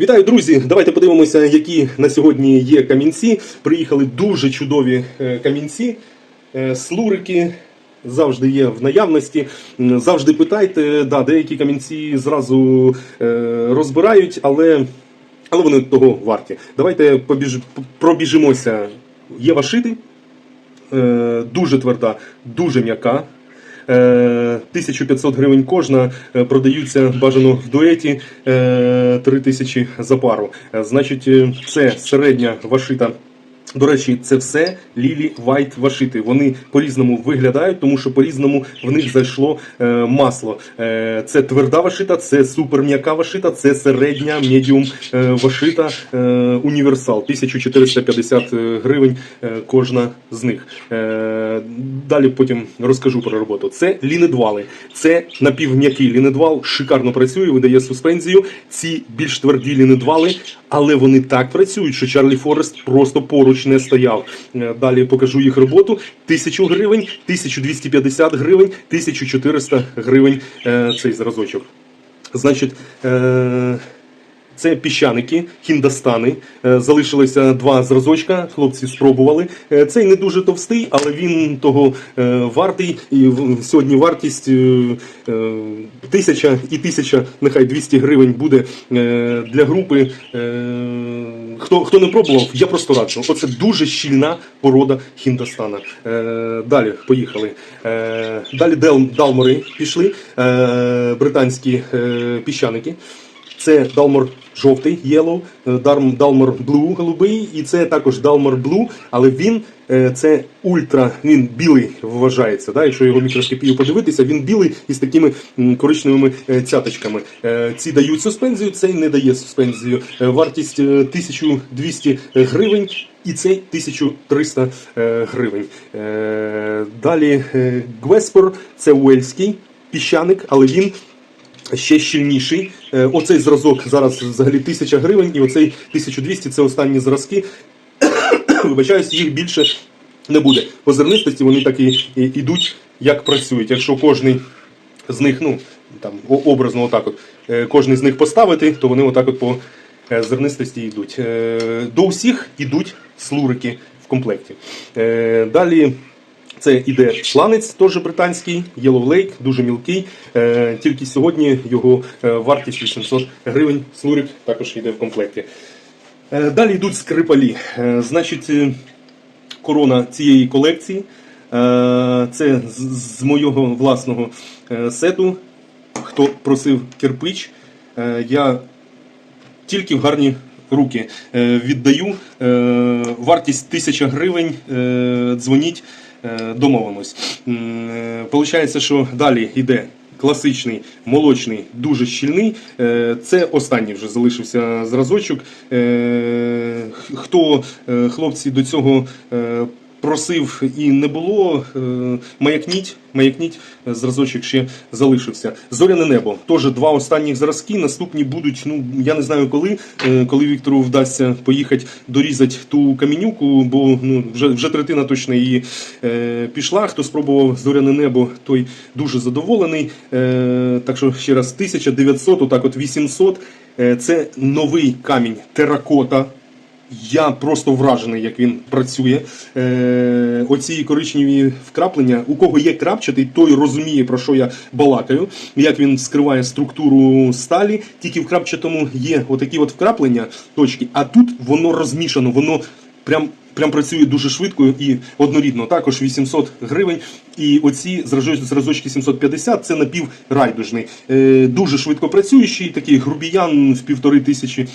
Вітаю, друзі! Давайте подивимося, які на сьогодні є камінці. Приїхали дуже чудові е, камінці, Е, слурики. Завжди є в наявності. Завжди питайте. Да, деякі камінці зразу е, розбирають, але, але вони того варті. Давайте побіж, пробіжимося. Є вашити, дуже тверда, дуже м'яка. Е, 1500 гривень кожна, е, продаються бажано в дуеті е, 3000 за пару. Е, Значить, е, це середня вашита. До речі, це все Лілі Вайт вашити. Вони по-різному виглядають, тому що по-різному в них зайшло е, масло. Е, це тверда вашита, це супер м'яка вашита, це середня медіум е, вашита е, універсал. 1450 гривень е, кожна з них. Е, далі потім розкажу про роботу. Це лінедвали. Це напівм'який лінедвал, шикарно працює, видає суспензію. Ці більш тверді лінедвали, але вони так працюють, що Чарлі Форест просто поруч не стояв. Е, Далі покажу їх роботу. 1000 гривень, 1250 гривень, 1400 гривень е, цей зразочок. Значить, е, це піщаники, хіндостани. Е, Залишилося два зразочка. Хлопці спробували. Цей не дуже товстий, але він того вартий. І сьогодні вартість тисяча і тисяча, нехай 200 гривень буде для групи. Хто, хто не пробував, я просто раджу. Оце дуже щільна порода хіндостана. Е, далі поїхали. Е, далі далмори пішли, е, британські е, піщаники. Це Далмор жовтий, yellow, е, Далмор Blue голубий, і це також Далмор Blue, але він е, це ультра, він білий вважається. Да? Якщо його мікроскопію подивитися, він білий із такими коричневими е, цяточками. Ці дають суспензію, цей не дає суспензію. Вартість е, 1200 гривень. І цей 1300 е, гривень. Далі Гвеспор, це уельський піщаник, але він ще щільніший. Е, Оцей зразок зараз взагалі 1000 гривень, і оцей 1200 це останні зразки. Вибачаюсь, їх більше не буде. По зернистості вони так і, ідуть, як працюють. Якщо кожний з них, ну там образно, отак от, е, кожний з них поставити, то вони отак от по е, зернистості йдуть. До усіх йдуть слурики в комплекті. Далі. Це іде шланець, теж британський, Yellow Lake, дуже мілкий. Е, тільки сьогодні його е, вартість 800 гривень. Слурик також йде в комплекті. Е, далі йдуть скрипалі. Значить, корона цієї колекції. Це з, моєго власного сету. Хто просив кирпич, я тільки в гарні руки віддаю. Вартість 1000 гривень. Дзвоніть, домовимось. М, е, Получається, що далі йде. Класичний, молочний, дуже щільний. Е, Це останній вже залишився зразочок. Е, Хто е, хлопці до цього е, просив і не було, е, маякніть, маякніть, е, зразочок ще залишився. Зоряне небо. Теж два останніх зразки. Наступні будуть. Ну я не знаю коли, е, коли Віктору вдасться поїхати дорізати ту камінюку, бо ну вже вже третина точно її е, пішла. Хто спробував зоряне небо, той дуже задоволений. Е, так що ще раз 1900, отак от 800. Е, це новий камінь теракота. Я просто вражений, як він працює. Е, оці коричневі вкраплення. У кого є крапчатий, той розуміє, про що я балакаю, як він скриває структуру сталі. Тільки в крапчатому є отакі от вкраплення, точки, а тут воно розмішано, воно прям. Прям працює дуже швидко і однорідно. Також 800 гривень. І оці зразо- зразочки 750 це напіврайдужний. Е, дуже швидко працюючий, такий грубіян в півтори тисячі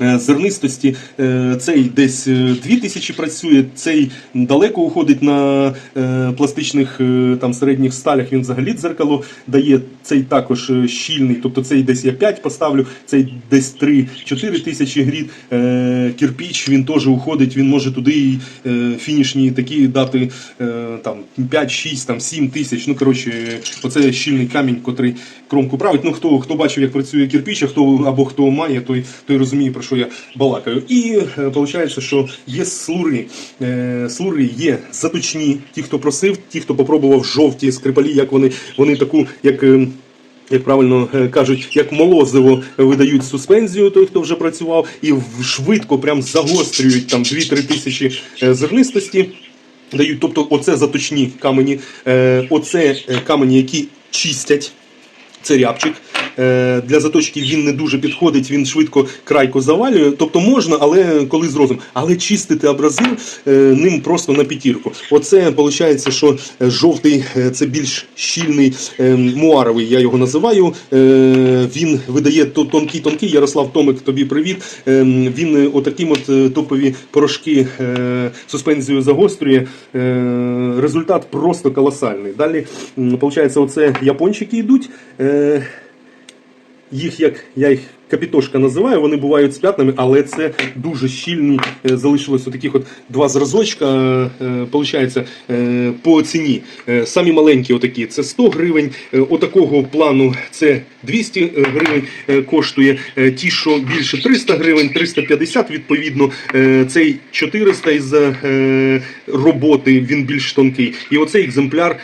зернистості. Е, Цей десь е, 2000 працює, цей далеко уходить на е, пластичних е, там середніх сталях. Він взагалі дзеркало дає. Цей також е, щільний, тобто цей десь я 5 поставлю, цей десь 3-4 тисячі грід. Е, Кирпіч він теж уходить, він може туди і е, фінішні такі дати там 5-6, там 7 тисяч. Ну коротше, оце щільний камінь, котрий кромку править. Ну хто хто бачив, як працює кирпіч, а хто або хто має, той той розуміє про що я балакаю. І виходить, що є слури. Слури є заточні. Ті, хто просив, ті, хто попробував жовті скрипалі, як вони, вони таку, як. Як правильно е, кажуть, як молозиво видають суспензію, той, хто вже працював, і швидко прям загострюють там 2-3 тисячі е, зернистості. Дають, тобто, оце заточні камені, е, оце камені, які чистять. Це рябчик. Е, Для заточки він не дуже підходить, він швидко крайко завалює. Тобто можна, але коли з розум. Але чистити абразив е, ним просто на п'ятірку. Оце виходить, що е, жовтий це більш щільний муаровий, я його називаю. Він видає то- тонкий-тонкий. Ярослав Томик, тобі привіт. Він отаким от топові порошки суспензію загострює. Результат просто колосальний. Далі, виходить, оце япончики йдуть. Їх як я їх капітошка називаю, вони бувають з п'ятнами, але це дуже щільні. Е, Залишилось таких от два зразочка. Е, Получається е, по ціні. Самі маленькі, отакі, це 100 гривень. Отакого плану це 200 гривень коштує. Ті, що більше 300 гривень, 350 відповідно. Цей 400 із роботи він більш тонкий. І оцей екземпляр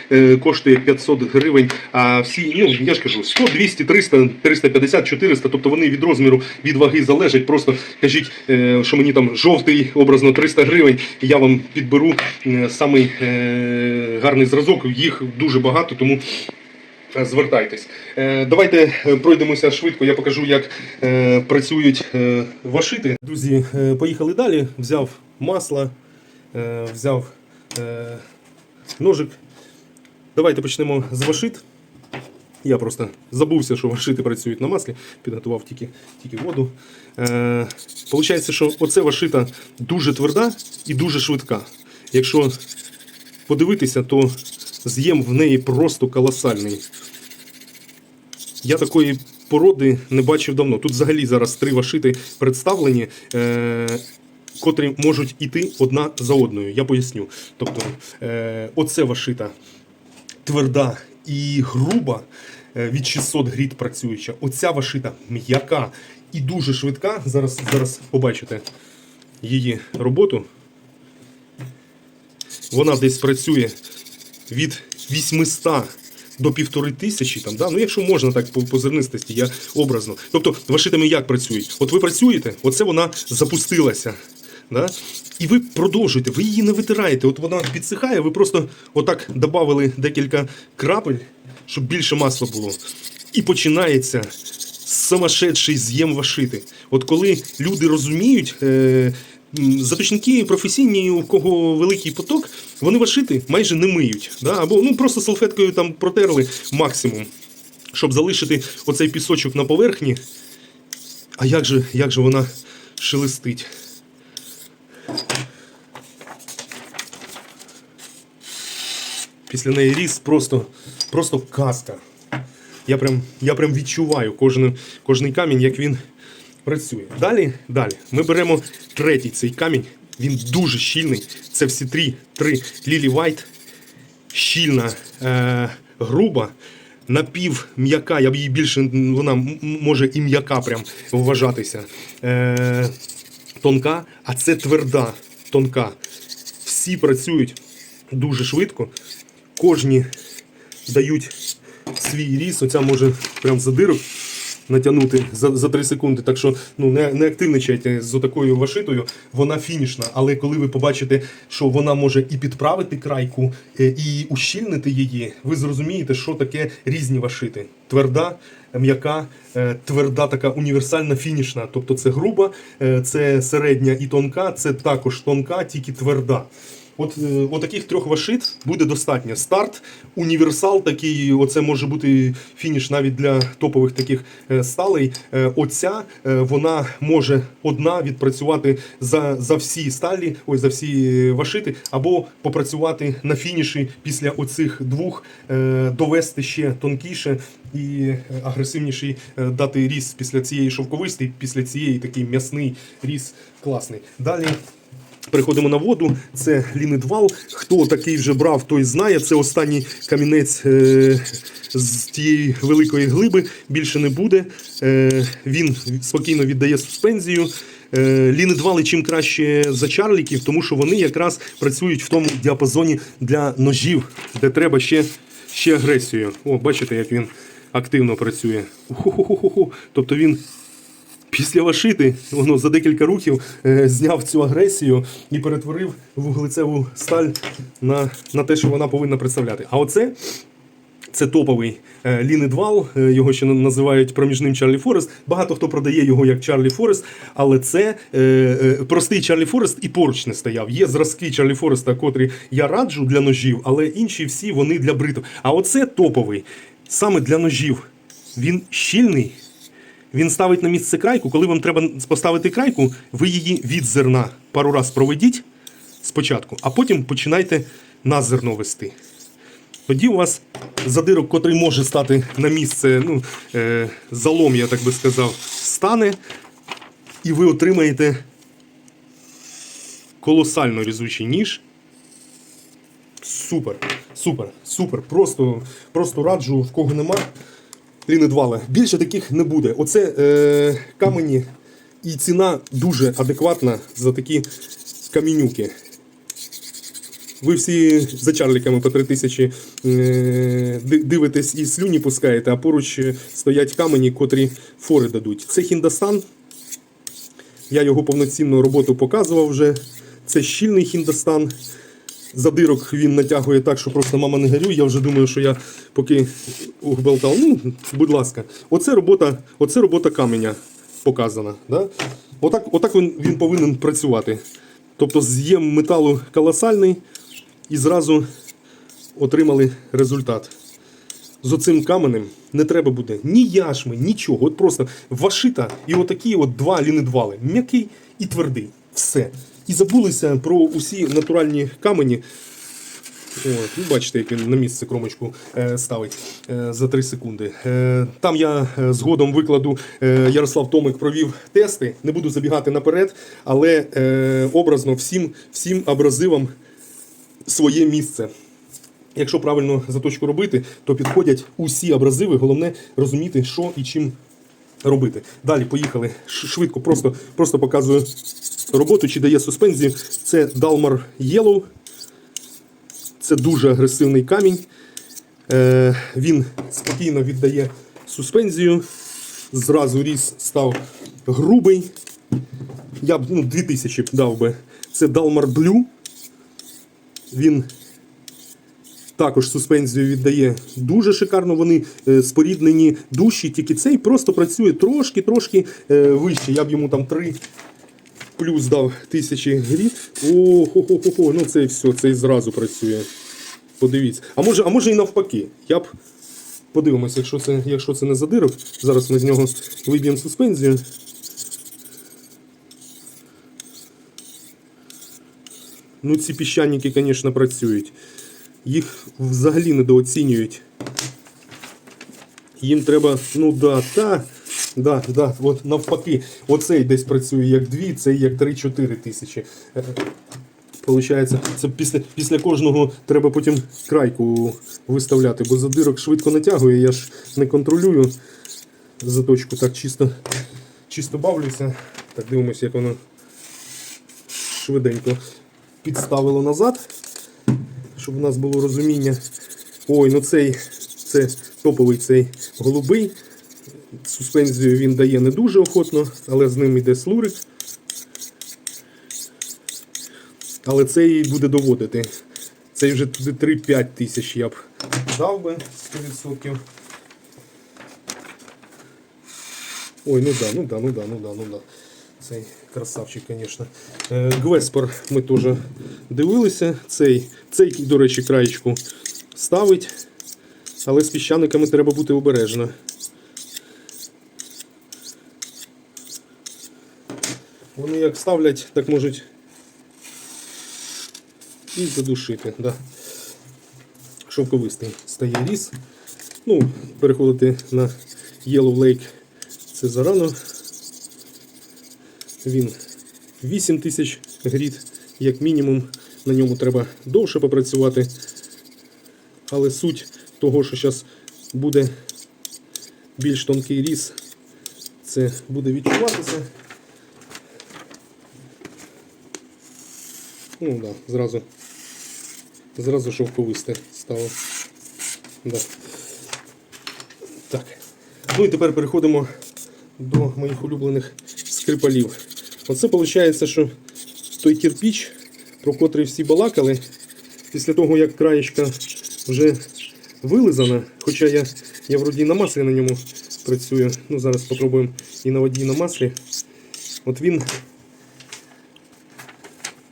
коштує 500 гривень. А всі, ну я ж кажу, 100, 200, 300, 350, 400, тобто вони від розміру, від ваги залежать. Просто кажіть, е, що мені там жовтий, образно 300 гривень, і я вам підберу е, самий е, гарний зразок. Їх дуже багато, тому. Звертайтесь. Давайте пройдемося швидко. Я покажу, як працюють вашити. Друзі, поїхали далі. Взяв масло, взяв ножик. Давайте почнемо з вашит. Я просто забувся, що вашити працюють на маслі, підготував тільки, тільки воду. Е, Получається, що оце вашита дуже тверда і дуже швидка. Якщо подивитися, то з'єм в неї просто колосальний. Я такої породи не бачив давно. Тут взагалі зараз три вашити представлені. Е, Котрі можуть іти одна за одною. Я поясню. Тобто, е, оце вашита тверда і груба е, від 600 гріт працююча. Оця вашита м'яка і дуже швидка. Зараз, зараз побачите її роботу. Вона десь працює від 800 до півтори тисячі, там, да? ну якщо можна так по, по зернистості, я образно. Тобто вашитами як працюють? От ви працюєте, оце вона запустилася. Да? І ви продовжуєте, ви її не витираєте. От вона підсихає, ви просто отак додали декілька крапель, щоб більше масла було. І починається самошедший з'єм вашити. От коли люди розуміють, е, заточники професійні, у кого великий поток, вони вашити майже не миють. Да? Або ну, просто салфеткою там протерли максимум, щоб залишити оцей пісочок на поверхні. А як же, як же вона шелестить? Після неї ріс просто, просто казка. Я прям, я прям відчуваю кожен, кожний камінь, як він працює. Далі, далі. Ми беремо третій цей камінь. Він дуже щільний. Це всі три, три Лілі Вайт. Щільна, е, груба, напівм'яка. Я б її більше, вона може і м'яка прям вважатися. Е, тонка, а це тверда, тонка. Всі працюють дуже швидко. Кожні дають свій ріс. Оця може прям за дирок натягнути за, за 3 секунди. Так що ну, не, не активничайте з такою вашитою, вона фінішна. Але коли ви побачите, що вона може і підправити крайку, е, і ущільнити її, ви зрозумієте, що таке різні вашити. Тверда, м'яка, е, тверда, така універсальна фінішна. Тобто це груба, е, це середня і тонка, це також тонка, тільки тверда. От, е, от таких трьох вашит буде достатньо. Старт, універсал такий, оце може бути фініш навіть для топових таких е, сталей. Е, Оця вона може одна відпрацювати за, за всі сталі, ой, за всі вашити, або попрацювати на фініші після оцих двох, довести ще тонкіше і агресивніший дати ріс після цієї шовковистий, після цієї такий м'ясний ріс класний. Далі. Переходимо на воду. Це лінидвал. Хто такий вже брав, той знає. Це останній камінець е, з тієї великої глиби. Більше не буде. Е, він спокійно віддає суспензію. Е, лінидвали чим краще за чарліків, тому що вони якраз працюють в тому діапазоні для ножів, де треба ще, ще агресію. О, бачите, як він активно працює. Уху-ху-ху-ху. Тобто він після вашити воно за декілька рухів е, зняв цю агресію і перетворив вуглецеву сталь на, на те, що вона повинна представляти. А оце це топовий е, лінедвал, е, його ще називають проміжним Чарлі Форест. Багато хто продає його як Чарлі Форест, але це е, е, простий Чарлі Форест і поруч не стояв. Є зразки Чарлі Фореста, котрі я раджу для ножів, але інші всі вони для бритв. А оце топовий саме для ножів. Він щільний. Він ставить на місце крайку. Коли вам треба поставити крайку, ви її від зерна пару раз проведіть спочатку, а потім починайте на зерно вести. Тоді у вас задирок, котрий може стати на місце, ну, е, залом, я так би сказав, стане, і ви отримаєте колосально різучий ніж. Супер, супер, супер. Просто, просто раджу, в кого нема. Лінедвала. Більше таких не буде. Оце е, камені і ціна дуже адекватна за такі камінюки. Ви всі за чарліками по 3 тисячі е, дивитесь і слюні пускаєте, а поруч е, стоять камені, котрі фори дадуть. Це Хіндостан. Я його повноцінну роботу показував вже. Це щільний Хіндостан. Задирок він натягує так, що просто мама не горюй. Я вже думаю, що я поки угбелтав. Ну, будь ласка, оце робота, оце робота каменя показана. Да? Отак, отак він, він повинен працювати. Тобто з'єм металу колосальний і зразу отримали результат. З оцим каменем не треба буде ні яшми, нічого. От просто вашита і отакі от два лінедвали. М'який і твердий. Все. І забулися про усі натуральні камені. От, ну, бачите, як він на місце кромочку е, ставить е, за 3 секунди. Е, там я згодом викладу, Ярослав Томик провів тести. Не буду забігати наперед, але образно всім, всім абразивам своє місце. Якщо правильно заточку робити, то підходять усі абразиви. Головне розуміти, що і чим робити. Далі поїхали. Швидко, просто, просто показую роботу, чи дає суспензію. Це Dalmar Yellow. Це дуже агресивний камінь. Е, він спокійно віддає суспензію. Зразу різ став грубий. Я б ну, 2000 б дав би. Це Dalmar Blue. Він також суспензію віддає дуже шикарно. Вони е, споріднені душі, тільки цей просто працює трошки-трошки е, вище. Я б йому там 3 плюс дав тисячі гріт. О, хо хо хо хо ну це все, цей зразу працює. Подивіться. А може, а може і навпаки. Я б подивимося, якщо це, якщо це не задирок. Зараз ми з нього виб'ємо суспензію. Ну, ці піщаники, звісно, працюють. Їх взагалі недооцінюють. Їм треба, ну да, та, да, да, от навпаки, оцей десь працює як 2, цей як 3-4 тисячі. Е, Получається, це після, після кожного треба потім крайку виставляти, бо задирок швидко натягує, я ж не контролюю заточку, так чисто, чисто бавлюся. Так, дивимося, як воно швиденько підставило назад, щоб у нас було розуміння. Ой, ну цей це топовий цей голубий. Суспензію він дає не дуже охотно, але з ним йде слурик. Але цей буде доводити. Цей вже туди 3-5 тисяч я б дав би 100%. Ой, ну да, ну да, ну да, ну да, ну да. Цей красавчик, звісно. Е, Гвеспор ми теж дивилися. Цей, цей, до речі, краєчку ставить. Але з піщаниками треба бути обережно. Вони як ставлять, так можуть і задушити. Да. Шовковистий стає різ. Ну, переходити на Yellow Lake це зарано. Він 8 тисяч гріт, як мінімум. На ньому треба довше попрацювати. Але суть того, що зараз буде більш тонкий різ, це буде відчуватися. Ну да, зразу, зразу шовковисте стало. Да. Так. Ну і тепер переходимо до моїх улюблених скрипалів. Оце виходить, що той кирпіч, про котрий всі балакали, після того, як краєчка вже вилизана, хоча я, я вроді на маслі на ньому працюю. Ну, зараз спробуємо і на воді, і на маслі. От він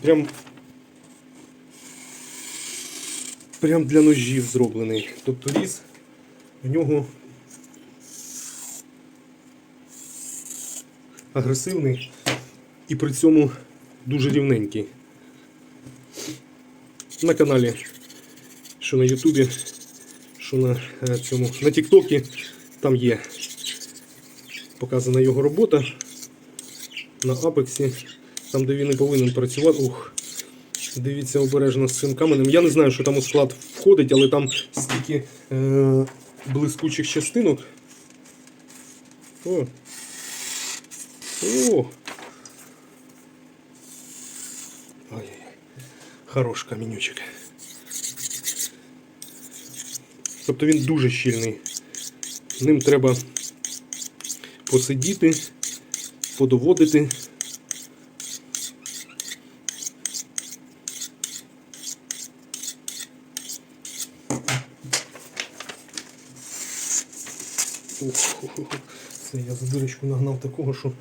прям, прям для ножів зроблений. Тобто різ в нього агресивний і при цьому дуже рівненький. На каналі, що на Ютубі, що на е, цьому на Тіктокі, там є показана його робота на Апексі, там де він і повинен працювати. Ух, дивіться обережно з цим каменем. Я не знаю, що там у склад входить, але там стільки е, блискучих частинок. О. О. Хорош камінючок. Тобто він дуже щільний. Ним треба посидіти, подоводити. Це я за дирочку нагнав такого, що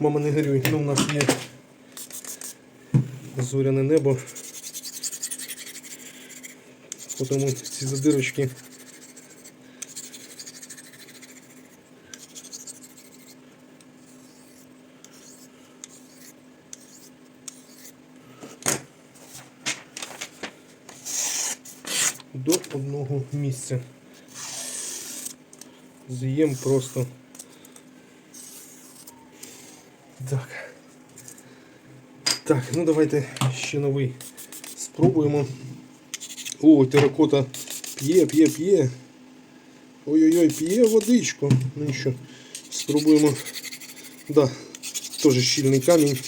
мама не горюй. Ну, у нас є зоряне небо. Тому ці задирочки до одного місця. З'їм просто. Так. Так, ну давайте ще новий спробуємо. О, теракота п'є, п'є, п'є. Ой-ой-ой, п'є водичку. Ну нічого. Спробуємо. Да, теж щільний камінь.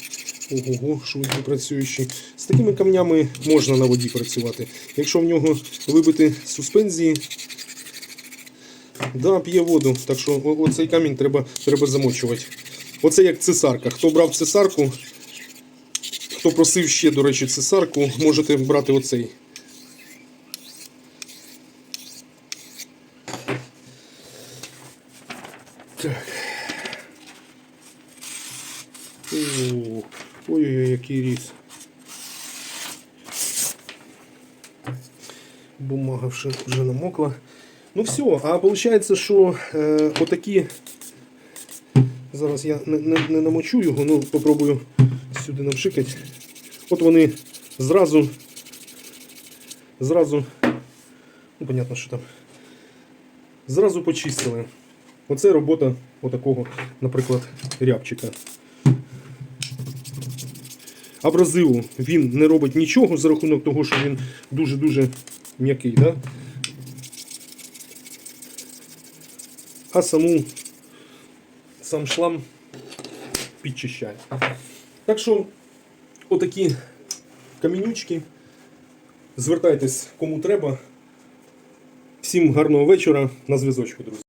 Ого, швидко працюючий. З такими камнями можна на воді працювати. Якщо в нього вибити суспензії, да, п'є воду. Так що оцей камінь треба, треба замочувати. Оце як цесарка. Хто брав цесарку, хто просив ще, до речі, цесарку, можете брати оцей. Так. Ой-ой-ой, який ріс. Бумага вже, намокла. Ну все, а виходить, що е, отакі. Зараз я не, не, не намочу його, ну попробую сюди напшикати. От вони зразу. Зразу. Ну, понятно, що там. Зразу почистили. Оце робота отакого, наприклад, рябчика. Абразиву він не робить нічого за рахунок того, що він дуже-дуже м'який. Да? А саму сам шлам підчищає. Так що, отакі камінючки. Звертайтесь кому треба. Всім гарного вечора на зв'язочку, друзі.